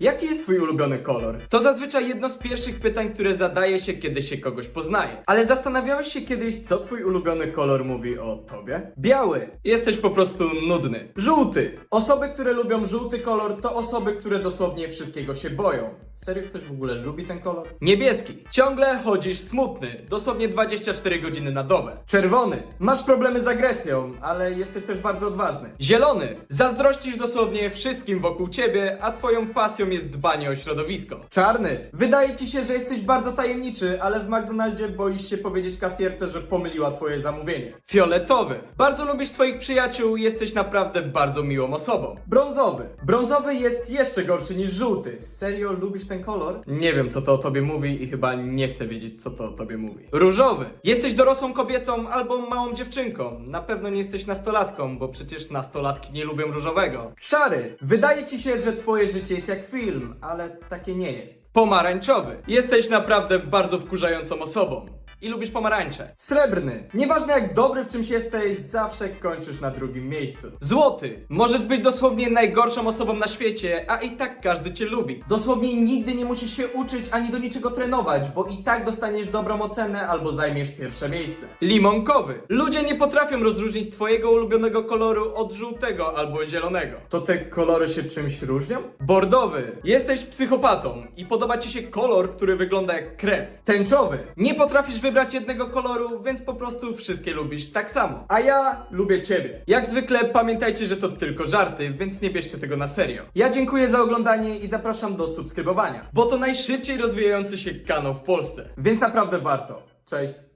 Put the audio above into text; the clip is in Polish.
Jaki twój ulubiony kolor? To zazwyczaj jedno z pierwszych pytań, które zadaje się, kiedy się kogoś poznaje. Ale zastanawiałeś się kiedyś, co twój ulubiony kolor mówi o tobie? Biały. Jesteś po prostu nudny. Żółty. Osoby, które lubią żółty kolor, to osoby, które dosłownie wszystkiego się boją. Serio ktoś w ogóle lubi ten kolor? Niebieski. Ciągle chodzisz smutny. Dosłownie 24 godziny na dobę. Czerwony. Masz problemy z agresją, ale jesteś też bardzo odważny. Zielony. Zazdrościsz dosłownie wszystkim wokół ciebie, a twoją pasją jest dbanie o środowisko. Czarny. Wydaje ci się, że jesteś bardzo tajemniczy, ale w McDonaldzie boisz się powiedzieć kasjerce, że pomyliła twoje zamówienie. Fioletowy. Bardzo lubisz swoich przyjaciół jesteś naprawdę bardzo miłą osobą. Brązowy. Brązowy jest jeszcze gorszy niż żółty. Serio lubisz ten kolor? Nie wiem, co to o tobie mówi i chyba nie chcę wiedzieć, co to o tobie mówi. Różowy. Jesteś dorosłą kobietą albo małą dziewczynką. Na pewno nie jesteś nastolatką, bo przecież nastolatki nie lubią różowego. Szary. Wydaje ci się, że twoje życie jest jak film, ale takie nie jest. Pomarańczowy. Jesteś naprawdę bardzo wkurzającą osobą. I lubisz pomarańcze. Srebrny. Nieważne jak dobry w czymś jesteś, zawsze kończysz na drugim miejscu. Złoty. Możesz być dosłownie najgorszą osobą na świecie, a i tak każdy cię lubi. Dosłownie nigdy nie musisz się uczyć ani do niczego trenować, bo i tak dostaniesz dobrą ocenę albo zajmiesz pierwsze miejsce. Limonkowy. Ludzie nie potrafią rozróżnić twojego ulubionego koloru od żółtego albo zielonego. To te kolory się czymś różnią? Bordowy. Jesteś psychopatą i podoba ci się kolor, który wygląda jak krew. Tęczowy. Nie potrafisz wybrać jednego koloru, więc po prostu wszystkie lubisz tak samo. A ja lubię ciebie. Jak zwykle pamiętajcie, że to tylko żarty, więc nie bierzcie tego na serio. Ja dziękuję za oglądanie i zapraszam do subskrybowania, bo to najszybciej rozwijający się kanał w Polsce. Więc naprawdę warto. Cześć.